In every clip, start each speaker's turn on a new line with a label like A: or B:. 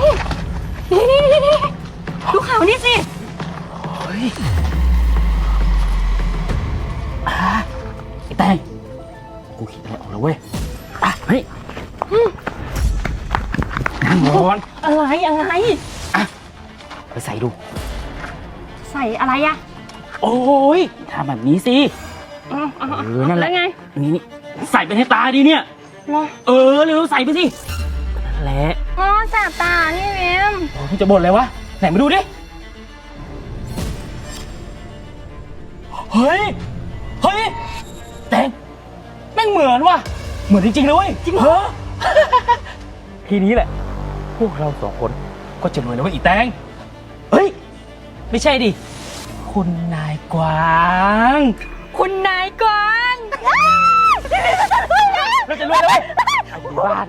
A: นี่นี่นี่นี่นี่ดูข่าวนี่สิ
B: เฮ้ยอ่าไอ้แตงกูคิดอะไรออกแล้วเว้ยอะเฮ้ยนั่งก่อน
A: อะไรอะไร
B: ไปใส่ดู
A: ใส่อะไรอะ
B: โอ้ยทำแบบนี้สิ
A: อ๋ออ๋อ
B: เออนั่นแหละ
A: แล้วไง
B: นี่นี่ใส่ไปให้ตาดิเนี่ย
A: เหรอ
B: เออเร็วๆใส่ไปสินั่นแหละ
A: อ๋อ แสบตานี่เวม
B: โอ้ยมึงจะบ่นอะไรวะ ไหนมาดูดิ เฮ้ย เฮ้ย แตงแม่งเหมือนว่ะ เหมือนจริงๆเลยเว้ยจริงเหรอ ทีนี้แหละ พวกเราสองคนก็จะรวยแล้วเว้ยอีแตง เฮ้ย ไม่ใช่ดิ คุณนายกวาง
A: คุณนายกวาง
B: เราจะรวยแล้วเว้ยเอาอยู่บ้าน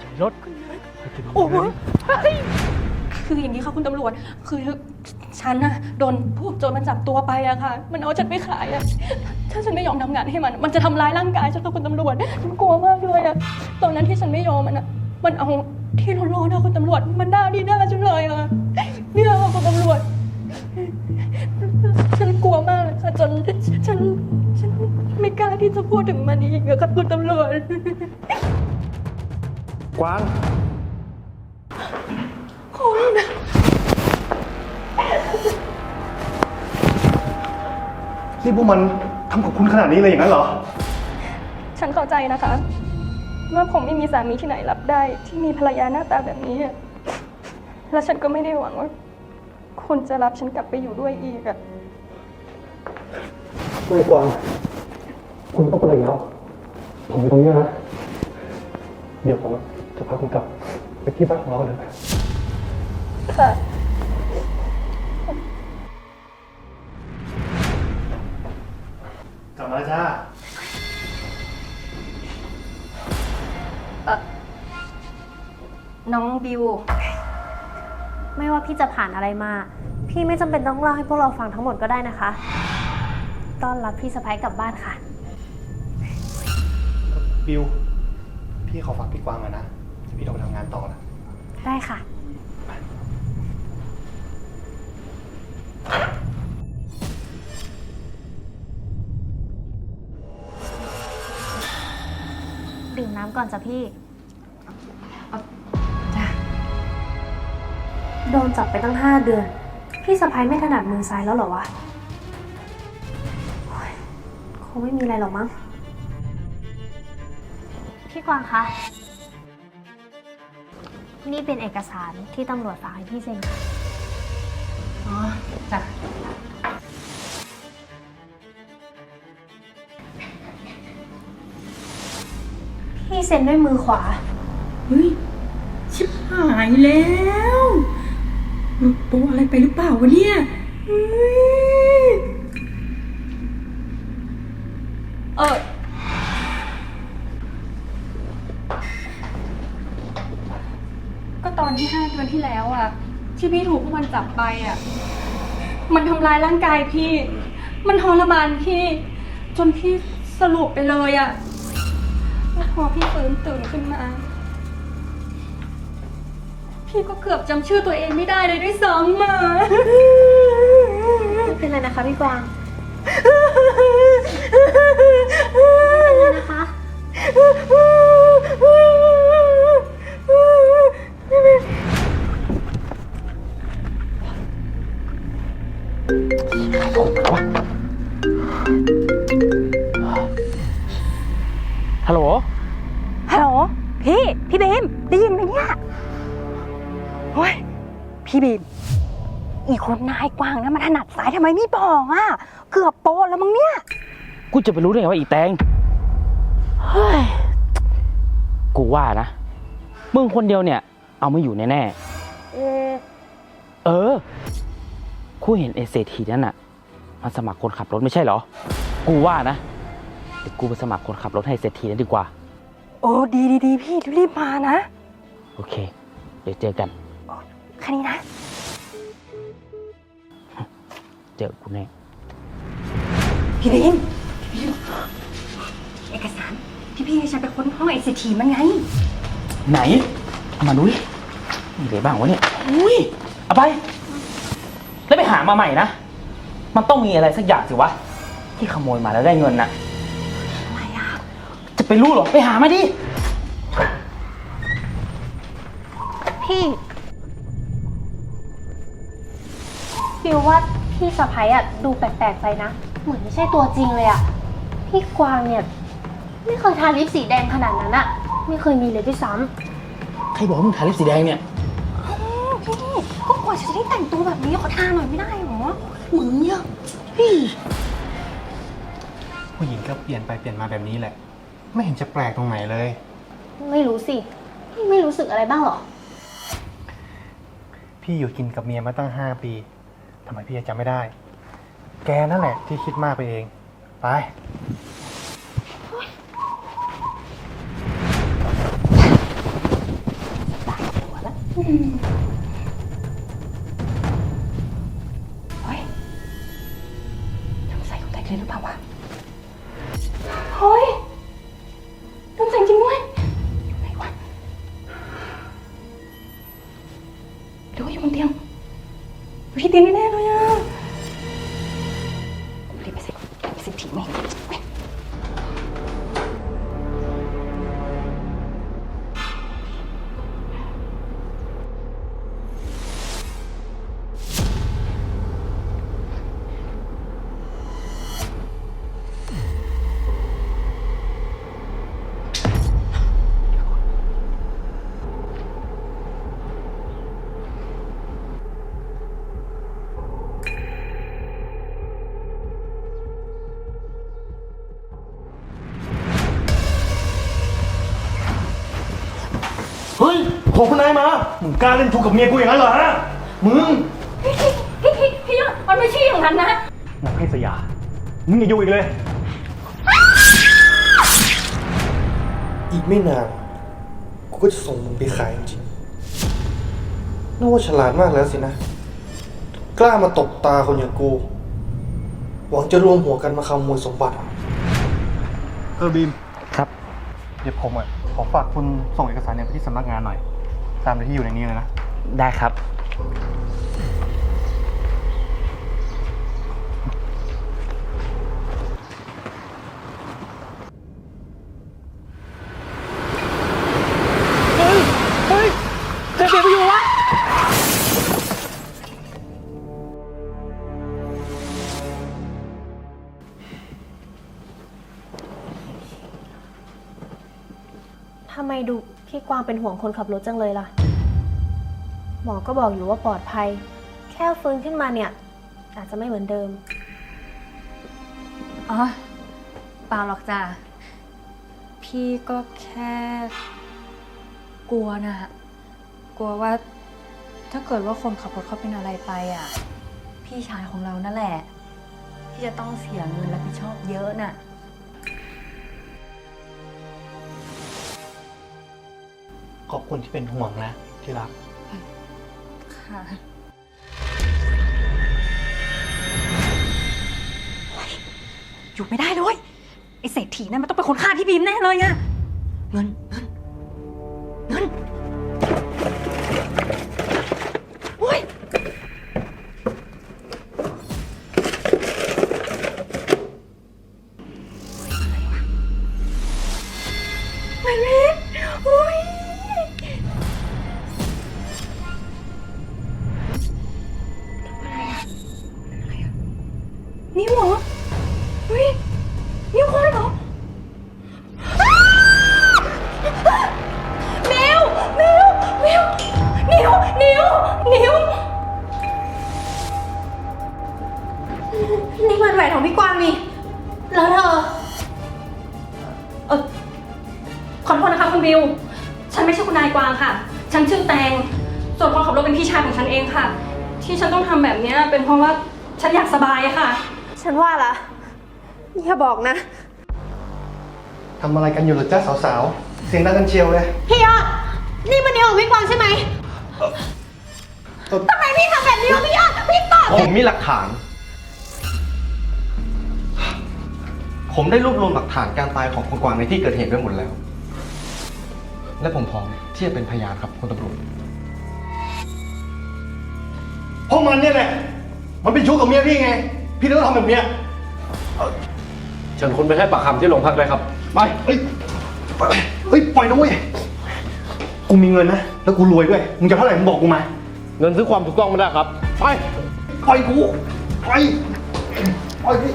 B: จะมีรถเราจะมี
A: โอ้โห
B: เงิน
A: คืออย่างนี้ค่ะคุณตำรวจ คือฉันน่ะโดนพวกโจรมันจับตัวไปอะค่ะ มันเอาฉันไปขายอะถ้าฉันไม่ยอมทำงานให้มัน มันจะทำร้ายร่างกายฉันค่ะคุณตำรวจฉันกลัวมากเลยอะตอนนั้นที่ฉันไม่ยอมมันอะมันเอาที่ร้อนๆนะคุณตำรวจ มันด่าดีหน้าฉันเลยอะเนี่ยค่ะคุณตำรวจ ฉันกลัวมากเลยค่ะจนฉันฉันไม่กล้าที่จะพูดถึงมันอีกอะค่ะคุณตำรวจ
C: กวาง นี่พวกมันทำกับคุณขนาดนี้เลยอย่างนั้นเหรอ
A: ฉันเข้าใจนะคะว่าผมไม่มีสามีที่ไหนรับได้ ที่มีภรรยาหน้าตาแบบนี้อะและฉันก็ไม่ได้หวังว่าคุณจะรับฉันกลับไปอยู่ด้วยอีกอะ
C: ไม่กวางคุณต้องไปแล้วผมอยู่ตรงนี้นะ เดี๋ยวผมจะพาคุณกลับไปที่บ้านของเราเลย
A: ค่ะ
C: กลับมาจ้า
A: น้องบิว
D: ไม่ว่าพี่จะผ่านอะไรมา พี่ไม่จำเป็นต้องเล่าให้พวกเราฟังทั้งหมดก็ได้นะคะ ต้อนรับพี่สะพ้ายกลับบ้านค่ะ
C: บิว พี่ขอฝากพี่กวางหน่อยนะเดี๋ยวพี่ต้องไปทำงานต่อนะ
D: ได้ค่ะ มน้ำก่อนจ้ะพี่
A: จ้ะ
D: โดนจับไปตั้งห้าเดือน พี่สะพ้ายไม่ถนัดมือซ้ายแล้วเหรอวะโอ๊ยคงไม่มีอะไรหรอกมั้ง พี่กวางคะ นี่เป็นเอกสารที่ตำรวจฝากให้พี่เซ็นค่ะ
A: อ๋อจ้ะ
D: เซ็นด้วยมือขวา
E: เฮ้ย ชิบหายแล้วหลุดโป๊ะอะไรไปหรือเปล่าวะเนี่ยเฮ้ย
A: เออก็ตอนที่ห้าเดือนที่แล้วอะที่พี่ถูกพวกมันจับไปอะมันทำร้ายร่างกายพี่ มันทรมานพี่ จนพี่สลบไปเลยอะแล้ว พอพี่ฟื้นตื่นขึ้นมา พี่ก็เกือบจำชื่อตัวเองไม่ได้เลยด้วยซ้ำมา
D: ไม่เป็นไรนะคะพี่กวาง
A: พี่ พี่บีมได้ยินไหมเนี่ยโอ้ยพี่บีม อีกคนนายกว้างนะมันถนัดสายทำไมไม่บอกอะ เกือบโปะแล้วมั้งเนี่ย
B: กูจะไปรู้ได้ไงว่าอีแตง เฮ้ย กูว่านะ มึงคนเดียวเนี่ย เอาไม่อยู่แน่ๆ
A: เออ
B: เออ กูเห็นเอเศรษฐีนั่นน่ะ มันสมัครคนขับรถไม่ใช่เหรอ กูว่านะเดี๋ยวกูไปสมัครคนขับรถให้เศรษฐีนั่นดีกว่า
A: โอ้ดีดีดีพี่รีบมานะ
B: โอเค เดี๋ยวเจอกัน
A: แค่นี้นะ
B: เจอกูแน่
A: พี่บีมพี่บีมเอกสารที่พี่ให้ฉันไปค้นห้องไอซีทีมันไง
B: ไหนเอามาดูดิมีอะไรบ้างวะเนี่ย อุ้ย เอาไป แล้วไปหามาใหม่นะ มันต้องมีอะไรสักอย่างสิวะ ที่ขโมยมาแล้วได้เงินน่ะอะไรอะจะ ไปรู้เหรอ ไปหามาดิ
D: พี่ฟิวว่าพี่สะพ้ายอะดูแปลกๆไปนะ เหมือนไม่ใช่ตัวจริงเลยอะพี่กวางเนี่ย ไม่เคยทาลิปสีแดงขนาดนั้นอะไม่เคยมีเลยด้วยซ้
B: ใครบอกว่ามึงทาลิปสีแดงเนี่ย
A: พี่ก็กว่าจะได้แต่งตัวแบบนี้ขอทาหน่อยไม่ได้หรอมึงเนี่ย
C: ผู้หญิงก็เปลี่ยนไปเปลี่ยนมาแบบนี้แหละ ไม่เห็นจะแปลกตรงไหนเลยำ
D: ไม่รู้สิพี่ไม่รู้สึกอะไรบ้างเหรอ
C: พี่อยู่กินกับเมียมาตั้งห้าปีทำไมพี่จะจำไม่ได้ แกนั่นแหละที่คิดมากไปเอง ไป
A: เอยู่
C: ขอคุณนายมา มึงกล้าเล่นถูกกับเมียกูอย่างนั้นเหรอฮะ มึง
A: พี่พี่พี่ยอดมันไม่ใช่อย่างนั้นนะ
C: นางเพศยา มึงอย่าอยู่อีกเลย อีกไม่นานกูก็จะส่งมึงไปขายจริงๆน่าว่าฉลาดมากแล้วสินะ กล้ามาตบตาคนอย่างกู หวังจะรวมหัวกันมาขโมยสมบัติเออบีม
B: ครับ
C: เดี๋ยวผมอะขอฝากคุณส่งเอกสารเนี่ยไปที่สำนักงานหน่อย ตามที่อยู่ในนี้เลยนะ
B: ได้ครับำ
D: ไมดูพี่กวางเป็นห่วงคนขับรถจังเลยล่ะ หมอก็บอกอยู่ว่าปลอดภัย แค่ฟื้นขึ้นมาเนี่ย อาจจะไม่เหมือนเดิม
F: อ๋อเปล่าหรอกจ้ะพี่ก็แค่ กลัวนะกลัวว่าถ้าเกิดว่าคนขับรถเขาเป็นอะไรไปอะ พี่ชายของเรานั่นแหละ ที่จะต้องเสียเงินรับผิดชอบเยอะน่ะ
C: ขอบคุณที่เป็นห่วงนะ ที่รัก
F: ค่ะ
A: อยู่ไม่ได้เลยไอเศรษฐีนั่นมันต้องเป็นคนฆ่าพี่บีมแน่เลยอะเงิน ฉันเองค่ะ ที่ฉันต้องทำแบบเนี้ยเป็นเพราะว่าฉันอยากสบายอะค่ะ
D: ฉันว่าละอย่าบอกนะ
C: ทำอะไรกันอยู่เหรอจ้าสาวๆ เสียงดังกันเชียวเลย
D: พี่ยอด นี่มันนิ้วของพี่กวางใช่ไหมทำไมพี่ทำแบบนี้วะพี่ยอดพี่ตอบ
G: ผมมีหลักฐาน ผมได้รวบรวมหลักฐานการตายของคุณกวางในที่เกิดเหตุไว้หมดแล้ว และผมพร้อมที่จะเป็นพยานครับคุณตำรวจ
C: เพราะมันเนี่ยแหละ มันเป็นชู้กับเมียพี่ไง พี่เลยต้องทำแบบเนี้ย
H: เชิญคุณไปให้ปากคำที่โรงพักเลยครับ
C: ไปเฮ้ยไปเฮ้ยปล่อยนะเว้ย กูมีเงินนะ แล้วกูรวยด้วย มึงจะเท่าไหร่มึงบอกกูมา
H: เงินซื้อความถูกต้องไม่ได้ครับ ไป
C: ปล่อยกูปล่อยปล่อยพี่